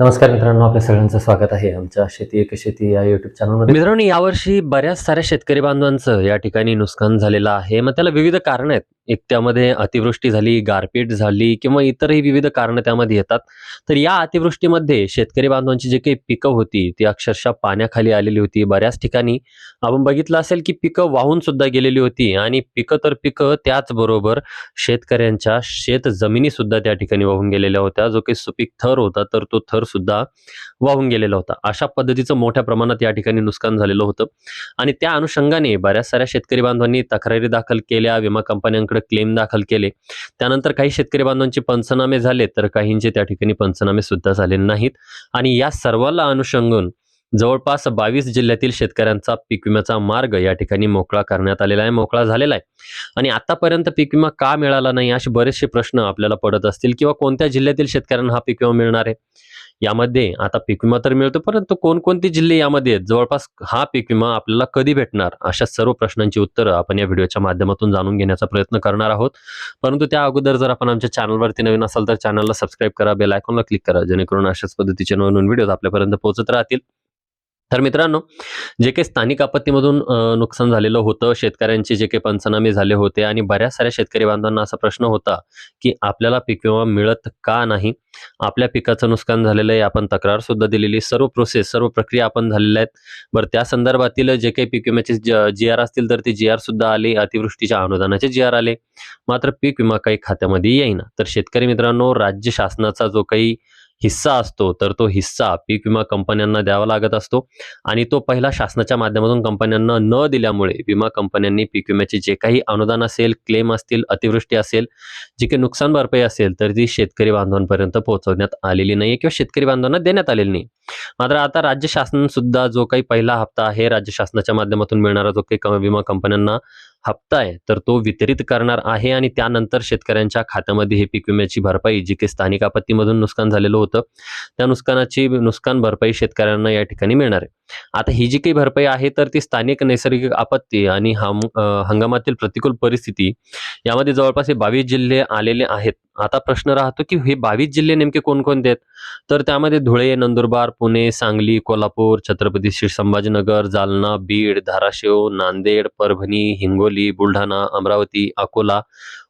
नमस्कार मित्रांनो आपल्या सगळ्यांचं स्वागत आहे आमच्या शेती एक शेती या युट्यूब चॅनलमध्ये मित्रांनो यावर्षी बऱ्याच साऱ्या शेतकरी बांधवांचं या ठिकाणी नुकसान झालेलं आहे. मग त्याला विविध कारण आहेत. एक त्यामध्ये अतिवृष्टी झाली गारपीट झाली किंवा इतरही विविध कारणं त्यामध्ये येतात. तर या अतिवृष्टीमध्ये शेतकरी बांधवांची जे काही पिकं होती ती अक्षरशः पाण्याखाली आलेली होती. बऱ्याच ठिकाणी आपण बघितलं असेल की पिकं वाहून सुद्धा गेलेली होती आणि पिकं तर पिकं त्याचबरोबर शेतकऱ्यांच्या शेत जमिनी सुद्धा त्या ठिकाणी वाहून गेलेल्या होत्या. जो काही सुपीक थर होता तर तो थर सुद्धा वाहून गेलेला होता. अशा पद्धतीचं मोठ्या प्रमाणात या ठिकाणी नुकसान झालेलं होतं. आणि त्या अनुषंगाने बऱ्याच साऱ्या शेतकरी बांधवांनी तक्रारी दाखल केल्या विमा कंपन्यांकडे क्लेम दाखल केले. त्यानंतर काही शेतकरी बांधवांचे पंचनामे झाले तर काहींचे त्या ठिकाणी पंचनामे सुद्धा झाले नाहीत. आणि या सर्वाला अनुषंगून जवळपास बावीस जिल्ह्यातील शेतकऱ्यांचा पीक विम्याचा मार्ग या ठिकाणी मोकळा करण्यात आलेला आहे मोकळा झालेला आहे. आणि आतापर्यंत पीक विमा का मिळाला नाही असे बरेचसे प्रश्न आपल्याला पडत असतील किंवा कोणत्या जिल्ह्यातील शेतकऱ्यांना हा पीक विमा मिळणार आहे? यामध्ये आता पीक विमा तर मिळतो परंतु कोणकोणते जिल्हे यामध्ये जवळपास हा पीक विमा आपल्याला कधी भेटणार? अशा सर्व प्रश्नांची उत्तरं आपण या व्हिडिओच्या माध्यमातून जाणून घेण्याचा प्रयत्न करणार आहोत. परंतु त्या अगोदर जर आपण आमच्या चॅनलवरती नवीन असाल तर चॅनलला सबस्क्राईब करा बेल आयकॉनला क्लिक करा जेणेकरून अशाच पद्धतीचे नवीन व्हिडिओ आपल्यापर्यंत पोहोचत राहतील. तर मित्रांनो जे काही स्थानिक आपत्तीमधून नुकसान झालेलं होतं शेतकऱ्यांचे जे काही पंचनामे झाले होते आणि बऱ्याच साऱ्या शेतकरी बांधवांना असा प्रश्न होता की आपल्याला पीक विमा मिळत का नाही? आपल्या पिकाचं नुकसान झालेलं आहे आपण तक्रार सुद्धा दिलेली सर्व प्रोसेस सर्व प्रक्रिया आपण झालेल्या आहेत. बरं त्या संदर्भातील जे काही पीक विम्याचे जी आर असतील तर ते जी आर सुद्धा आले अतिवृष्टीच्या अनुदानाचे जी आर आले. मात्र पीक विमा काही खात्यामध्ये येईना. तर शेतकरी मित्रांनो राज्य शासनाचा जो काही हिस्सा असतो तर तो हिस्सा पीक विमा कंपन्यांना द्यावा लागत असतो. आणि तो पहिला शासनाच्या माध्यमातून कंपन्यांना न दिल्यामुळे विमा कंपन्यांनी पीक विम्याचे जे काही अनुदान असेल क्लेम असतील अतिवृष्टी असेल जी काही नुकसान भरपाई असेल तर ती शेतकरी बांधवांपर्यंत पोहोचवण्यात आलेली नाही किंवा शेतकरी बांधवांना देण्यात आलेली नाही. मात्र आता राज्य शासन सुद्धा जो काही पहिला हप्ता आहे राज्य शासनाच्या माध्यमातून मिळणारा जो काही विमा कंपन्यांना हप्ता आहे तर तो वितरित करणार आहे आणि त्यानंतर शेतकऱ्यांच्या खात्यामध्ये हे पीक विम्याची भरपाई जी काही स्थानिक आपत्तीमधून नुकसान झालेलं होतं त्या नुकसानाची नुकसान भरपाई शेतकऱ्यांना या ठिकाणी मिळणार आहे. आता ही जी काही भरपाई आहे तर ती स्थानिक नैसर्गिक आपत्ती आणि हम हंगामातील प्रतिकूल परिस्थिती यामध्ये जवळपास हे बावीस जिल्हे आलेले आहेत. आता प्रश्न राहतो की हे बावीस जिल्हे नेमके कोणकोणते आहेत तर त्यामध्ये धुळे नंदुरबार पुणे सांगली कोल्हापूर छत्रपती श्री संभाजीनगर जालना बीड धाराशिव नांदेड परभणी हिंगोली बुलढाणा अमरावती अकोला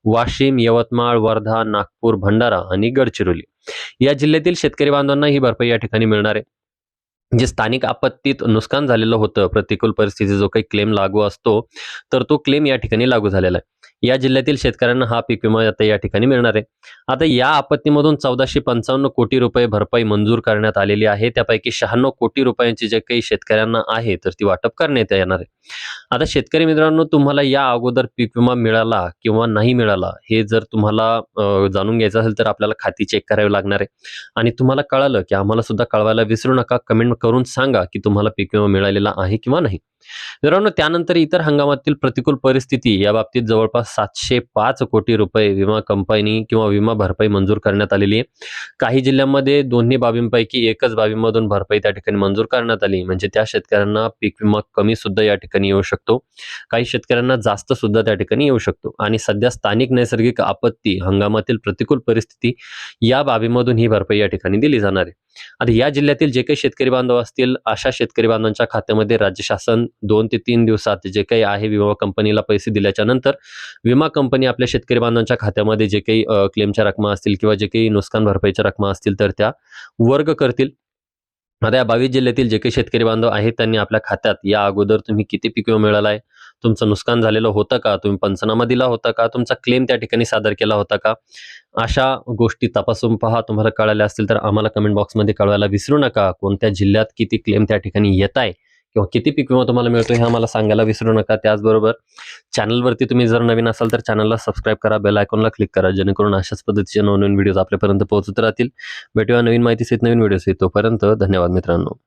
वाशिम यवतमाळ वर्धा नागपूर भंडारा आणि गडचिरोली. या जिल्ह्यातील शेतकरी बांधवांना ही भरपाई या ठिकाणी मिळणार आहे. जे स्थानिक आपत्तीत नुकसान झालेलं होतं प्रतिकूल परिस्थिती जो काही क्लेम लागू असतो तर तो क्लेम या ठिकाणी लागू झालेला आहे. या जिल्ह्यातील शेतकऱ्यांना हा पीक विमा आता या ठिकाणी मिळणार आहे. आता या आपत्तीमधून चौदाशे पंचावन्न कोटी रुपये भरपाई मंजूर करण्यात आलेली आहे. त्यापैकी शहाण्णव कोटी रुपयांची जे काही शेतकऱ्यांना आहे तर ती वाटप करण्यात येणार आहे. आता शेतकरी मित्रांनो तुम्हाला या अगोदर पीक विमा मिळाला किंवा नाही मिळाला हे जर तुम्हाला जाणून घ्यायचं असेल तर आपल्याला खाती चेक करावी लागणार आहे. आणि तुम्हाला कळालं की आम्हाला सुद्धा कळवायला विसरू नका. कमेंट करून सांगा की तुम्हाला पीक विमा मिळालेला आहे किंवा नाही. मित्रांनो त्यानंतर इतर हंगामातील प्रतिकूल परिस्थिती या बाबतीत जवळपास सातशे पाच कोटी रुपये विमा कंपनी किंवा विमा भरपाई मंजूर करण्यात आलेली आहे. काही जिल्ह्यांमध्ये दोन्ही बाबींपैकी एकच बाबींमधून भरपाई त्या ठिकाणी मंजूर करण्यात आली. म्हणजे त्या शेतकऱ्यांना पीक विमा कमी सुद्धा या ठिकाणी येऊ शकतो. काही शेतकऱ्यांना जास्त सुद्धा त्या ठिकाणी येऊ शकतो. आणि सध्या स्थानिक नैसर्गिक आपत्ती हंगामातील प्रतिकूल परिस्थिती या बाबीमधून ही भरपाई या ठिकाणी दिली जाणार आहे. आता या जिल्ह्यातील जे काही शेतकरी बांधव असतील अशा शेतकरी बांधवांच्या खात्यामध्ये राज्य शासन दोन ते तीन दिवसात जे काही आहे विमा कंपनीला पैसे दिल्याच्या नंतर विमा कंपनी आपल्या शेतकरी बांधवांच्या खात्यामध्ये जे काही क्लेमच्या रकमा असतील किंवा जे काही नुकसान भरपाईच्या रकमा असतील तर त्या वर्ग करतील. आता या बावीस जिल्ह्यातील जे काही शेतकरी बांधव आहेत त्यांनी आपल्या खात्यात या अगोदर तुम्ही किती पीक विमा मिळाला आहे तुमचं नुकसान झालेलं होतं का तुम्ही पंचनामा दिला होता का तुमचा क्लेम त्या ठिकाणी सादर केला होता का अशा गोष्टी तपासून पहा. तुम्हाला कळाल्या असतील तर आम्हाला कमेंट बॉक्समध्ये कळवायला विसरू नका. कोणत्या जिल्ह्यात किती क्लेम त्या ठिकाणी येत आहे किंवा किती पीक विमा तुम्हाला मिळतो हे आम्हाला सांगायला विसरू नका. त्याचबरोबर चॅनलवरती तुम्ही जर नवीन असाल तर चॅनलला सबस्क्राईब करा बेल आयकॉनला क्लिक करा जेणेकरून अशाच पद्धतीचे नवनवीन व्हिडिओज आपल्यापर्यंत पोहोचत राहतील. भेटूया नवीन माहिती सहित नवीन व्हिडिओज तोपर्यंत धन्यवाद मित्रांनो.